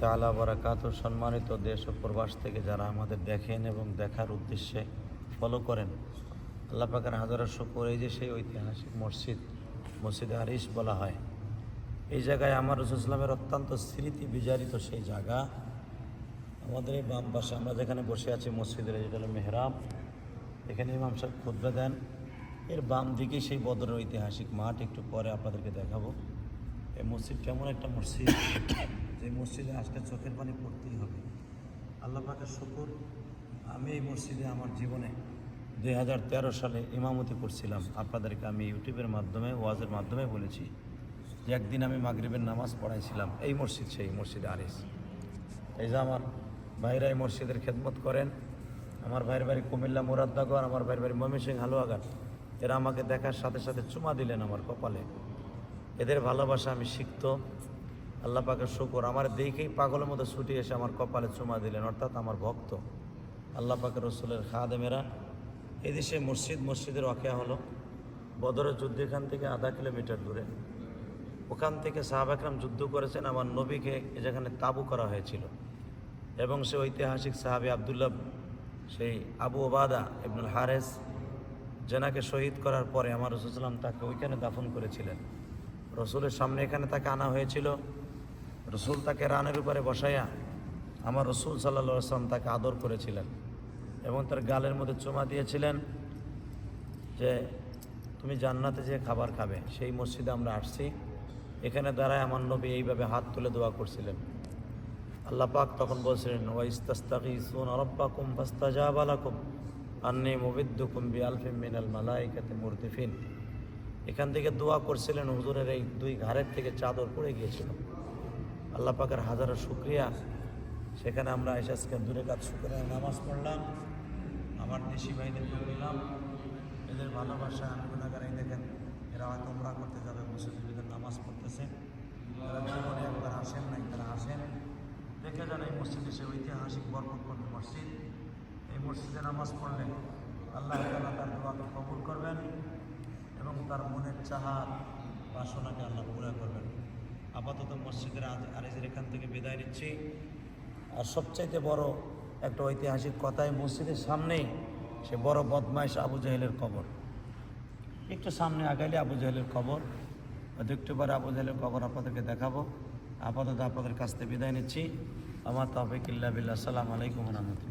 তালা বারাকাত সম্মানিত দেশ ও প্রবাস থেকে যারা আমাদের দেখেন এবং দেখার উদ্দেশ্যে ফলো করেন, আল্লাহ পাকের হাজারো শুকর। এই যে সেই ঐতিহাসিক মসজিদ, মসজিদে আরিস বলা হয়। এই জায়গায় আমার রসুল ইসলামের অত্যন্ত স্মৃতি বিজারিত সেই জায়গা। আমাদের এই বাম পাশে আমরা যেখানে বসে আছি মসজিদের যেটা হলো মেহরাব। এখানে ইমাম সাহেব খুদ্া দেন। এর বাম দিকে সেই বদরের ঐতিহাসিক মাঠ, একটু পরে আপনাদেরকে দেখাবো। এই মসজিদ কেমন একটা মসজিদ? যে মসজিদে আজকে চোখের পানি পড়তেই হবে। আল্লাহ পাকের শুকুর। আমি এই মসজিদে আমার জীবনে দুই হাজার তেরো সালে ইমামতি করছিলাম। আপনাদেরকে আমি ইউটিউবের মাধ্যমে, ওয়াজের মাধ্যমে বলেছি যে একদিন আমি মাগরিবের নামাজ পড়াইছিলাম। এই মসজিদ সেই মসজিদে আরিস এই যে আমার ভাইরা এই মসজিদের খেদমত করেন। আমার ভাইয়ের বাড়ি কুমিল্লা মুরাদনগর, আমার ভাইয়ের বাড়ি ময়মনসিং হালুয়াঘাট। এরা আমাকে দেখার সাথে সাথে চুমা দিলেন আমার কপালে। এদের ভালোবাসা আমি শিখতো। আল্লাহ পাকের শুকর। আমার দেখেই পাগলের মতো ছুটি এসে আমার কপালে চুমা দিলেন, অর্থাৎ আমার ভক্ত। আল্লাহ পাকের রসুলের খাদেমেরা এদেশে মসজিদ, মসজিদের অকেয়া হলো। বদরের যুদ্ধ এখান থেকে আধা কিলোমিটার দূরে। ওখান থেকে সাহাব একরাম যুদ্ধ করেছেন আমার নবীকে যেখানে তাবু করা হয়েছিল। এবং সে ঐতিহাসিক সাহাবি আবদুল্লাহ, সেই আবু ওবাদা ইবনুল হারেস জেনাকে শহীদ করার পরে আমার রসুলাম তাকে ওইখানে দাফন করেছিলেন। রসুলের সামনে এখানে তাকে আনা হয়েছিল। রসুল তাকে রানের উপরে বসাইয়া আমার রসুল সাল্লা সাল্লাম তাকে আদর করেছিলেন এবং তার গালের মধ্যে চুমা দিয়েছিলেন যে, তুমি জান্নাতে যে খাবার খাবে, সেই মসজিদে আমরা আসছি। এখানে দাঁড়ায় আমার নবী এইভাবে হাত তুলে দোয়া করছিলেন। আল্লাহ পাক তখন বলছিলেন, ওয়াইস্তাস্তাগীসুন রাব্বাকুম ফাস্তাজাবা লাকুম, আন্নী মুবিদ্দুকুম বিআলফিম মিনাল মালাইকাতি মুরদিফিন। এখান থেকে দোয়া করছিলেন হুজুরের এই দুই ঘাড়ের থেকে চাদর পড়ে গিয়েছিল। আল্লাহ পাকের হাজারো শুক্রিয়া। সেখানে আমরা এসে আজকে দূরে কাজ শুক্রিয়া নামাজ পড়লাম। আমার দেশি ভাইদেরকে নিলাম এদের ভালোবাসা গুণাগার এই দেখেন, এরা হয়তো ওমরা করতে যাবে মুসলিমদের নামাজ পড়তেছে। তারা জীবনে একবার আসেন নাই, তারা আসেন। দেখে যান এই মসজিদে সে ঐতিহাসিক বরকতপূর্ণ মসজিদ। এই মসজিদে নামাজ পড়লে আল্লাহ তার দোয়াকে কবুল করবেন। এবং তার মনের চাহাত বাসনাকে আল্লাহ পুরা করবেন। আপাতত মসজিদের আরেজের এখান থেকে বিদায় নিচ্ছি। আর সবচাইতে বড় একটা ঐতিহাসিক কথায় মসজিদের সামনেই সে বড় বদমাইশ আবু জাহেলের কবর। একটু সামনে আগাইলে আবু জাহেলের কবর, হয়তো একটু পরে আবু জাহেলের কবর আপনাদেরকে দেখাবো। আপাতত আপনাদের কাছ থেকে বিদায় নিচ্ছি। আমার তফিক ইল্লা বিল্লাহ। সালাম আলাইকুম রহমতুল্লাহ।